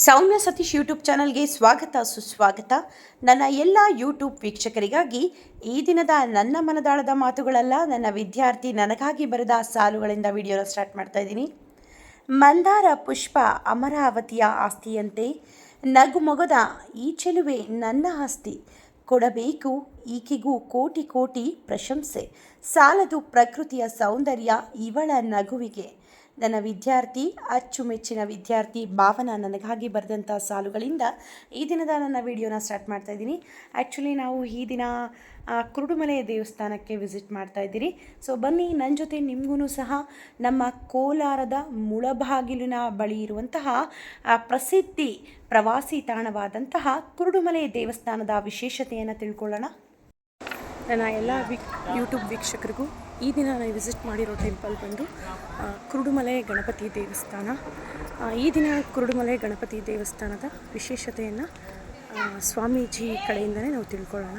ಸೌಮ್ಯ Satish YouTube ಚಾನಲ್ಗೆ ಸ್ವಾಗತ ಸುಸ್ವಾಗತ. ನನ್ನ ಎಲ್ಲ ಯೂಟ್ಯೂಬ್ ವೀಕ್ಷಕರಿಗಾಗಿ ಈ ದಿನದ ನನ್ನ ಮನದಾಳದ ಮಾತುಗಳಲ್ಲ, ನನ್ನ ವಿದ್ಯಾರ್ಥಿ ನನಗಾಗಿ ಬರೆದ ಸಾಲುಗಳಿಂದ ವಿಡಿಯೋನ ಸ್ಟಾರ್ಟ್ ಮಾಡ್ತಾ ಇದ್ದೀನಿ. ಮಂದಾರ ಪುಷ್ಪ ಅಮರಾವತಿಯ ಆಸ್ತಿಯಂತೆ ನಗುಮೊಗದ ಈ ಚೆಲುವೆ ನನ್ನ ಆಸ್ತಿ. ಕೊಡಬೇಕು ಈಕೆಗೂ ಕೋಟಿ ಕೋಟಿ ಪ್ರಶಂಸೆ. ಸಾಲದು ಪ್ರಕೃತಿಯ ಸೌಂದರ್ಯ ಇವಳ ನಗುವಿಗೆ. ನನ್ನ ವಿದ್ಯಾರ್ಥಿ, ಅಚ್ಚುಮೆಚ್ಚಿನ ವಿದ್ಯಾರ್ಥಿ ಭಾವನ ನನಗಾಗಿ ಬರೆದಂಥ ಸಾಲುಗಳಿಂದ ಈ ದಿನದ ನನ್ನ ವಿಡಿಯೋನ ಸ್ಟಾರ್ಟ್ ಮಾಡ್ತಾ ಇದ್ದೀನಿ. ಆ್ಯಕ್ಚುಲಿ ನಾವು ಈ ದಿನ ಕುರುಡುಮಲೆಯ ಕುರುಡುಮಲೆ ದೇವಸ್ಥಾನಕ್ಕೆ ವಿಸಿಟ್ ಮಾಡ್ತಾ ಇದ್ದೀರಿ. ಸೊ ಬನ್ನಿ ನನ್ನ ಜೊತೆ ನಿಮಗೂ ಸಹ ನಮ್ಮ ಕೋಲಾರದ ಮುಳಬಾಗಿಲಿನ ಬಳಿ ಇರುವಂತಹ ಪ್ರಸಿದ್ಧಿ ಪ್ರವಾಸಿ ತಾಣವಾದಂತಹ ಕುರುಡುಮಲೆ ದೇವಸ್ಥಾನದ ವಿಶೇಷತೆಯನ್ನು ತಿಳ್ಕೊಳ್ಳೋಣ. ನನ್ನ ಎಲ್ಲ ವಿ ಯೂಟ್ಯೂಬ್ ವೀಕ್ಷಕರಿಗೂ ಈ ದಿನ ನಾನು ವಿಸಿಟ್ ಮಾಡಿರೋ ಟೆಂಪಲ್ ಬಂದು ಕುರುಡುಮಲೆ ಗಣಪತಿ ದೇವಸ್ಥಾನ. ಈ ದಿನ ಕುರುಡುಮಲೆ ಗಣಪತಿ ದೇವಸ್ಥಾನದ ವಿಶೇಷತೆಯನ್ನು ಸ್ವಾಮೀಜಿ ಕಡೆಯಿಂದನೇ ನಾವು ತಿಳ್ಕೊಳ್ಳೋಣ.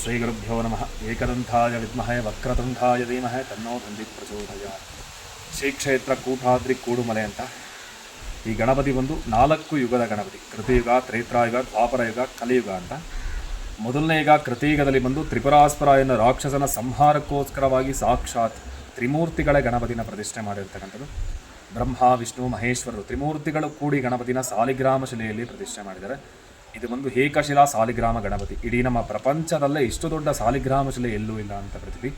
ಶ್ರೀಗುರುಭ್ಯೋ ನಮಃ. ಏಕದಂಥಾಯ ವಿದ್ಮಹೆ ವಕ್ರತುಂಡಾಯ ಧೀಮಹೆ ತನ್ನೋ ತಂದಿ ಪ್ರಚೋದಯ. ಶ್ರೀ ಕ್ಷೇತ್ರ ಕೂಟಾದ್ರಿ ಕೂಡುಮಲೆ ಅಂತ. ಈ ಗಣಪತಿ ಬಂದು ನಾಲ್ಕು ಯುಗದ ಗಣಪತಿ. ಕೃತಯುಗ, ತ್ರೇತ್ರಾಯುಗ, ದ್ವಾಪರಯುಗ, ಕಲಿಯುಗ ಅಂತ. ಮೊದಲನೇ ಕೃತೀಗದಲ್ಲಿ ಬಂದು ತ್ರಿಪುರಾಸ್ಪರ ಎನ್ನು ರಾಕ್ಷಸನ ಸಂಹಾರಕ್ಕೋಸ್ಕರವಾಗಿ ಸಾಕ್ಷಾತ್ ತ್ರಿಮೂರ್ತಿಗಳ ಗಣಪತಿನ ಪ್ರತಿಷ್ಠೆ ಮಾಡಿರ್ತಕ್ಕಂಥದ್ದು. ಬ್ರಹ್ಮ, ವಿಷ್ಣು ಮಹೇಶ್ವರರು ತ್ರಿಮೂರ್ತಿಗಳು ಕೂಡಿ ಗಣಪತಿನ ಸಾಲಿಗ್ರಾಮ ಶಿಲೆಯಲ್ಲಿ ಪ್ರತಿಷ್ಠೆ ಮಾಡಿದ್ದಾರೆ. ಇದು ಒಂದು ಏಕಶಿಲಾ ಸಾಲಿಗ್ರಾಮ ಗಣಪತಿ. ಇಡೀ ನಮ್ಮ ಪ್ರಪಂಚದಲ್ಲೇ ಇಷ್ಟು ದೊಡ್ಡ ಸಾಲಿಗ್ರಾಮ ಶಿಲೆ ಎಲ್ಲೂ ಇಲ್ಲ ಅಂತ ಪ್ರತಿಭೆ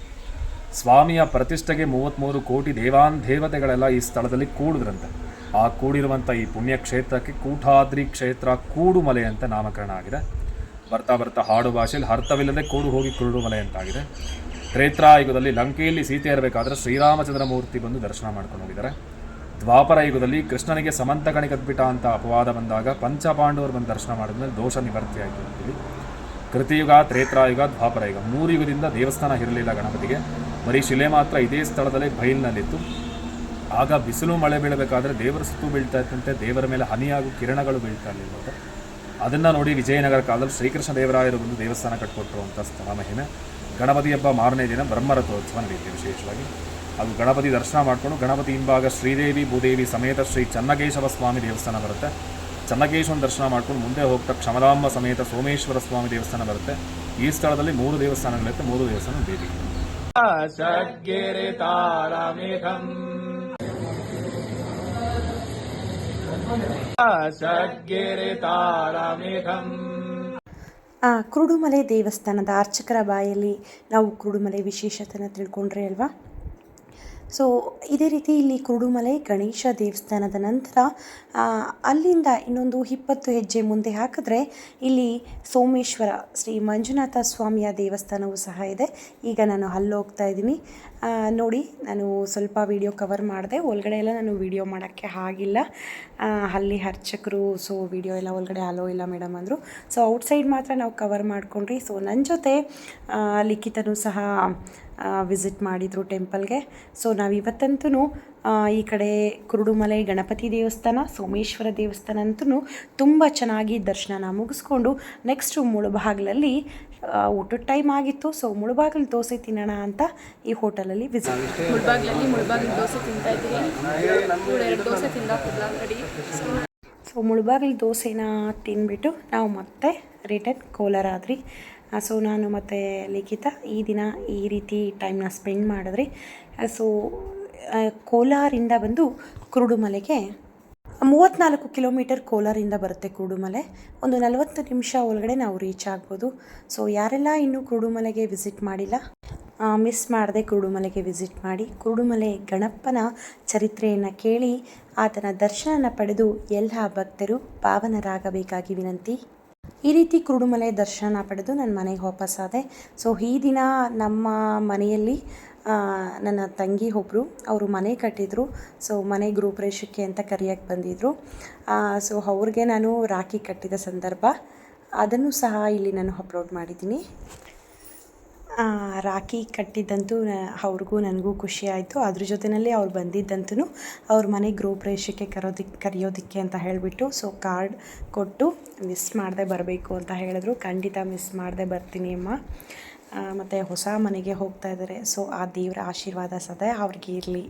ಸ್ವಾಮಿಯ ಪ್ರತಿಷ್ಠೆಗೆ ಮೂವತ್ತ್ಮೂರು ಕೋಟಿ ದೇವಾನ್ ದೇವತೆಗಳೆಲ್ಲ ಈ ಸ್ಥಳದಲ್ಲಿ ಕೂಡಿದ್ರಂತೆ. ಆ ಕೂಡಿರುವಂಥ ಈ ಪುಣ್ಯ ಕ್ಷೇತ್ರಕ್ಕೆ ಕೂಠಾದ್ರಿ ಕ್ಷೇತ್ರ ಕೂಡುಮಲೆ ಅಂತ ನಾಮಕರಣ ಆಗಿದೆ. ಬರ್ತಾ ಬರ್ತಾ ಹಾಡು ಭಾಷೆಯಲ್ಲಿ ಅರ್ಥವಿಲ್ಲದೆ ಕೂಡು ಹೋಗಿ ಕುರುಡುಮಲೆ ಅಂತಾಗಿದೆ. ತ್ರೇತ್ರಾಯುಗದಲ್ಲಿ ಲಂಕೆಯಲ್ಲಿ ಸೀತೆ ಇರಬೇಕಾದ್ರೆ ಶ್ರೀರಾಮಚಂದ್ರ ಮೂರ್ತಿ ಬಂದು ದರ್ಶನ ಮಾಡ್ಕೊಂಡು ಹೋಗಿದ್ದಾರೆ. ದ್ವಾಪರ ಯುಗದಲ್ಲಿ ಕೃಷ್ಣನಿಗೆ ಸಮಂತ ಕಣಿಕದ್ಬಿಟ ಅಂತ ಅಪವಾದ ಬಂದಾಗ ಪಂಚಪಾಂಡವರು ಬಂದು ದರ್ಶನ ಮಾಡಿದ್ಮೇಲೆ ದೋಷ ನಿವರ್ತಿ ಆಯಿತು ಅಂತೀವಿ. ಕೃತಿಯುಗ, ತ್ರೇತ್ರಾಯುಗ ದ್ವಾಪರ ಯುಗ ಮೂರು ಯುಗದಿಂದ ದೇವಸ್ಥಾನ ಇರಲಿಲ್ಲ ಗಣಪತಿಗೆ. ಬರೀ ಶಿಲೆ ಮಾತ್ರ ಇದೇ ಸ್ಥಳದಲ್ಲಿ ಬಯಲಿನಲ್ಲಿತ್ತು. ಆಗ ಬಿಸಿಲು ಮಳೆ ಬೀಳಬೇಕಾದ್ರೆ ದೇವರ ಸುತ್ತು ಬೀಳ್ತಾ ಇತ್ತಂತೆ. ದೇವರ ಮೇಲೆ ಹನಿಯಾಗೂ ಕಿರಣಗಳು ಬೀಳ್ತಾ ಇರಲಿಲ್ಲ ಅದನ್ನು ನೋಡಿ ವಿಜಯನಗರ ಕಾಲದಲ್ಲಿ ಶ್ರೀಕೃಷ್ಣ ದೇವರಾಯರು ಒಂದು ದೇವಸ್ಥಾನ ಕಟ್ಕೊಟ್ರು ಅಂತ ಸ್ಥಳ ಮಹಿಮೆ. ಗಣಪತಿ ಹಬ್ಬ ಮಾರನೇ ದಿನ ಬ್ರಹ್ಮರಥೋತ್ಸವ ನಡೆಯುತ್ತೆ ವಿಶೇಷವಾಗಿ. ಅದು ಗಣಪತಿ ದರ್ಶನ ಮಾಡಿಕೊಂಡು ಗಣಪತಿ ಹಿಂಭಾಗ ಶ್ರೀದೇವಿ, ಭೂದೇವಿ ಸಮೇತ ಶ್ರೀ ಚನ್ನಕೇಶವ ಸ್ವಾಮಿ ದೇವಸ್ಥಾನ ಬರುತ್ತೆ. ಚನ್ನಕೇಶವನ ದರ್ಶನ ಮಾಡ್ಕೊಂಡು ಮುಂದೆ ಹೋಗ್ತಾ ಕ್ಷಮದಾಂಬ ಸಮೇತ ಸೋಮೇಶ್ವರ ಸ್ವಾಮಿ ದೇವಸ್ಥಾನ ಬರುತ್ತೆ. ಈ ಸ್ಥಳದಲ್ಲಿ ಮೂರು ದೇವಸ್ಥಾನಗಳಿರುತ್ತೆ, ಮೂರು ದೇವಸ್ಥಾನ ಬೇರೆ ಆ, ಕುರುಡುಮಲೆ ದೇವಸ್ಥಾನದ ಅರ್ಚಕರ ಬಾಯಲ್ಲಿ ನಾವು ಕುರುಡುಮಲೆ ವಿಶೇಷತೆನ ತಿಳ್ಕೊಂಡ್ರೆ ಅಲ್ವಾ? ಸೊ ಇದೇ ರೀತಿ ಇಲ್ಲಿ ಕುರುಡುಮಲೆ ಗಣೇಶ ದೇವಸ್ಥಾನದ ನಂತರ ಅಲ್ಲಿಂದ ಇನ್ನೊಂದು ಇಪ್ಪತ್ತು ಹೆಜ್ಜೆ ಮುಂದೆ ಹಾಕಿದ್ರೆ ಇಲ್ಲಿ ಸೋಮೇಶ್ವರ, ಶ್ರೀ ಮಂಜುನಾಥ ಸ್ವಾಮಿಯ ದೇವಸ್ಥಾನವೂ ಸಹ ಇದೆ. ಈಗ ನಾನು ಅಲ್ಲಿ ಹೋಗ್ತಾ ಇದ್ದೀನಿ. ನೋಡಿ, ನಾನು ಸ್ವಲ್ಪ ವಿಡಿಯೋ ಕವರ್ ಮಾಡಿದೆ. ಒಳಗಡೆ ಎಲ್ಲ ನಾನು ವಿಡಿಯೋ ಮಾಡೋಕ್ಕೆ ಆಗಿಲ್ಲ. ಅಲ್ಲಿ ಅರ್ಚಕರು ಸೊ ವಿಡಿಯೋ ಎಲ್ಲ ಒಳಗಡೆ ಅಲೋ ಇಲ್ಲ ಮೇಡಮ್ ಅಂದರು. ಸೊ ಔಟ್ಸೈಡ್ ಮಾತ್ರ ನಾವು ಕವರ್ ಮಾಡ್ಕೊಂಡ್ರಿ. ಸೊ ನನ್ನ ಜೊತೆ ಲಿಖಿತನೂ ಸಹ ವಿಸಿಟ್ ಮಾಡಿದರು ಟೆಂಪಲ್ಗೆ ಸೊ ನಾವು ಇವತ್ತಂತೂ ಈ ಕಡೆ ಕುರುಡುಮಲೆ ಗಣಪತಿ ದೇವಸ್ಥಾನ ಸೋಮೇಶ್ವರ ದೇವಸ್ಥಾನ ಅಂತೂ ತುಂಬ ಚೆನ್ನಾಗಿ ದರ್ಶನನ ಮುಗಿಸ್ಕೊಂಡು ನೆಕ್ಸ್ಟು ಮುಳುಬಾಗಿಲಲ್ಲಿ ಊಟದ ಟೈಮ್ ಆಗಿತ್ತು. ಸೊ ಮುಳುಬಾಗಿಲು ದೋಸೆ ತಿನ್ನೋಣ ಅಂತ ಈ ಹೋಟೆಲಲ್ಲಿ ವಿಸಿಟ್ ಮುಳುಬಾಗಿಲಲ್ಲಿ ಮುಳುಬಾಗಿಲು ದೋಸೆ ತಿಂತಾ ಇದ್ದೀವಿ. ದೋಸೆ ತಿಂದ ಸೊ ಮುಳುಬಾಗಿಲು ದೋಸೆನ ತಿನ್ಬಿಟ್ಟು ನಾವು ಮತ್ತೆ ರಿಟರ್ನ್ ಕೋಲಾರ ಆದ್ರಿ ಸೊ ನಾನು ಮತ್ತು ಲಿಖಿತ ಈ ದಿನ ಈ ರೀತಿ ಟೈಮ್ನ ಸ್ಪೆಂಡ್ ಮಾಡಿದ್ರಿ. ಸೊ ಕೋಲಾರಿಂದ ಬಂದು ಕುರುಡುಮಲೆಗೆ ಮೂವತ್ತ್ನಾಲ್ಕು ಕಿಲೋಮೀಟರ್ ಕೋಲಾರಿಂದ ಬರುತ್ತೆ ಕುರುಡುಮಲೆ. ಒಂದು ನಲವತ್ತು ನಿಮಿಷ ಒಳಗಡೆ ನಾವು ರೀಚ್ ಆಗ್ಬೋದು. ಸೊ ಯಾರೆಲ್ಲ ಇನ್ನೂ ಕುರುಡುಮಲೆಗೆ ವಿಸಿಟ್ ಮಾಡಿಲ್ಲ ಮಿಸ್ ಮಾಡದೆ ಕುರುಡುಮಲೆಗೆ ವಿಸಿಟ್ ಮಾಡಿ, ಕುರುಡುಮಲೆ ಗಣಪನ ಚರಿತ್ರೆಯನ್ನು ಕೇಳಿ, ಆತನ ದರ್ಶನನ ಪಡೆದು ಎಲ್ಲ ಭಕ್ತರು ಪಾವನರಾಗಬೇಕಾಗಿ ವಿನಂತಿ. ಈ ರೀತಿ ಕುರುಡುಮಲೆ ದರ್ಶನ ಪಡೆದು ನನ್ನ ಮನೆಗೆ ವಾಪಸ್ಸಾದೆ ಸೊ ಈ ದಿನ ನಮ್ಮ ಮನೆಯಲ್ಲಿ ನನ್ನ ತಂಗಿ ಒಬ್ಬರು ಅವರು ಮನೆ ಕಟ್ಟಿದ್ರು. ಸೊ ಮನೆ ಗೃಹಪ್ರವೇಶಕ್ಕೆ ಅಂತ ಕರೆಯೋಕ್ಕೆ ಬಂದಿದ್ದರು ಸೊ ಅವ್ರಿಗೆ ನಾನು ರಾಖಿ ಕಟ್ಟಿದ ಸಂದರ್ಭ. ಅದನ್ನು ಸಹ ಇಲ್ಲಿ ನಾನು ಅಪ್ಲೋಡ್ ಮಾಡಿದ್ದೀನಿ. ರಾಖಿ ಕಟ್ಟಿದ್ದಂತೂ ನ- ಅವ್ರಿಗೂ ನನಗೂ ಖುಷಿ ಆಯಿತು. ಅದ್ರ ಜೊತೆಯಲ್ಲಿ ಅವ್ರು ಬಂದಿದ್ದಂತೂ ಅವ್ರ ಮನೆ ಗೃಹಪ್ರವೇಶಕ್ಕೆ ಕರೋದಕ್ಕೆ ಕರೆಯೋದಕ್ಕೆ ಅಂತ ಹೇಳಿಬಿಟ್ಟು ಸೊ ಕಾರ್ಡ್ ಕೊಟ್ಟು ಮಿಸ್ ಮಾಡದೆ ಬರಬೇಕು ಅಂತ ಹೇಳಿದ್ರು. ಖಂಡಿತ ಮಿಸ್ ಮಾಡದೆ ಬರ್ತೀನಿ ಅಮ್ಮ. ಮತ್ತು ಹೊಸ ಮನೆಗೆ ಹೋಗ್ತಾ ಇದ್ದಾರೆ. ಸೊ ಆ ದೇವರ ಆಶೀರ್ವಾದ ಸದಾ ಅವ್ರಿಗೆ ಇರಲಿ.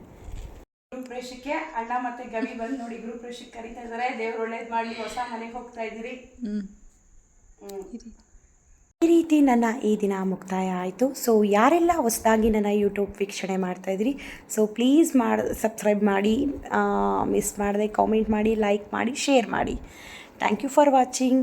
ಗೃಹ ಪ್ರವೇಶಕ್ಕೆ ಅಣ್ಣ ಮತ್ತೆ ಗವಿ ಬಂದು ನೋಡಿ ಗೃಹ ಪ್ರವೇಶಕ್ಕೆ ಕರೀತಾ ಇದ್ದಾರೆ. ದೇವ್ರು ಒಳ್ಳೇದು ಮಾಡಲಿ. ಹೊಸ ಮನೆಗೆ ಹೋಗ್ತಾ ಇದ್ದೀರಿ. ಹ್ಮ್. ಈ ರೀತಿ ನನ್ನ ಈ ದಿನ ಮುಕ್ತಾಯ ಆಯಿತು. ಸೊ ಯಾರೆಲ್ಲ ಹೊಸದಾಗಿ ನನ್ನ ಯೂಟ್ಯೂಬ್ ವೀಕ್ಷಣೆ ಮಾಡ್ತಾ ಇದ್ದೀರಿ ಸೊ ಪ್ಲೀಸ್ ಮಾಡಿ ಸಬ್ಸ್ಕ್ರೈಬ್ ಮಾಡಿ ಮಿಸ್ ಮಾಡದೆ ಕಾಮೆಂಟ್ ಮಾಡಿ ಲೈಕ್ ಮಾಡಿ ಶೇರ್ ಮಾಡಿ. Thank you for watching